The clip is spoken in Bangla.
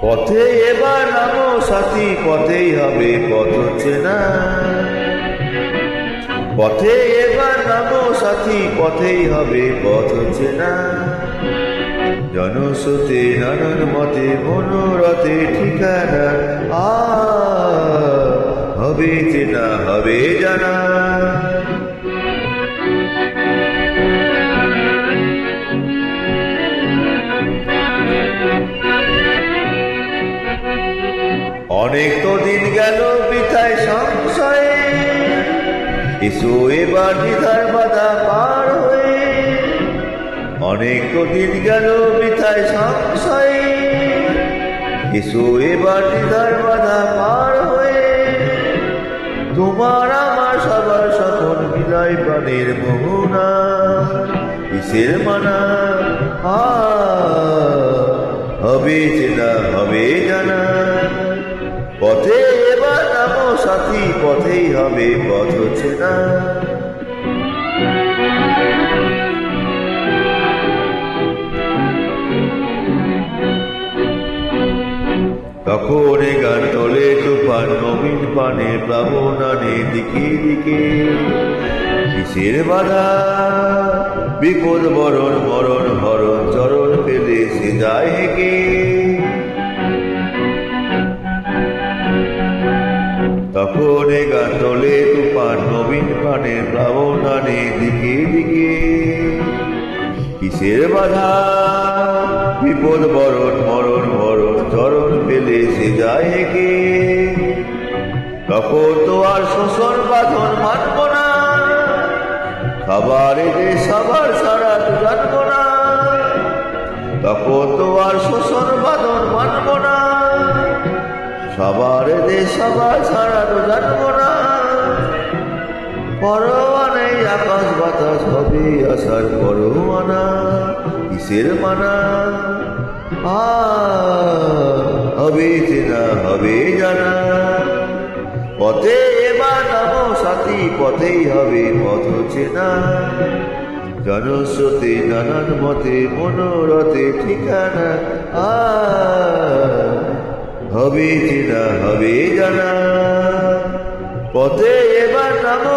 পথে এবার নামো সাথী, পথেই হবে পথ চেনা পথে এবার নামো সাথী, পথেই হবে পথ চেনা জনস্রোতে নানান মতে, মনোরথে ঠিকানা, আ, হবে চেনা হবে জানা। অনেক তো দিন গেল বৃথায় সংশয়ে। এসো এবার দ্বিধার বাধা পার হয়ে। অনেক তো দিন গেল বৃথায় সংশয়ে। এসো এবার দ্বিধার বাধা পার হয়ে। তোমার আমার সবার সকল বিদায় প্রাণের মোহনা কিসের মানা? হবে চেনা হবে জানা। সাথী পথেই হবে পথ চেনা তখন গান তলে তুফান, নবীন পানে প্লাবনানে দিকে দিকে। কিসের বাধা? বিপদ বরণ, মরণ, হরণ, চরণ পেলে সে যায় হেকে। তখন এ গান তলে তুফান, নবীন পানে প্লাবনানে দিকে দিকে। কিসের বাধা? বিপদ বরণ, মরণ ভরণ চরণ পেলে সে যায় হেকে তখন তো আর শোষণ বাঁধন মানব না। খাবার যে সবার ছাড়া তো জানব না। তখন তো আর শোষণ বাঁধন মানব না। সবার যে সবার ছাড়া তো জানব না। পরোয়া আকাশ বাতাস হবে আসার পরোয়ানা কিসের মানা? হবে চেনা হবে জানা। পথে এবার নামো সাথী, পথেই হবে পথ চেনা। জনস্রোতে, নানান মতে, মনোরথে ঠিকানা, আ হবে চেনা হবে জানা। পথে এবার নামো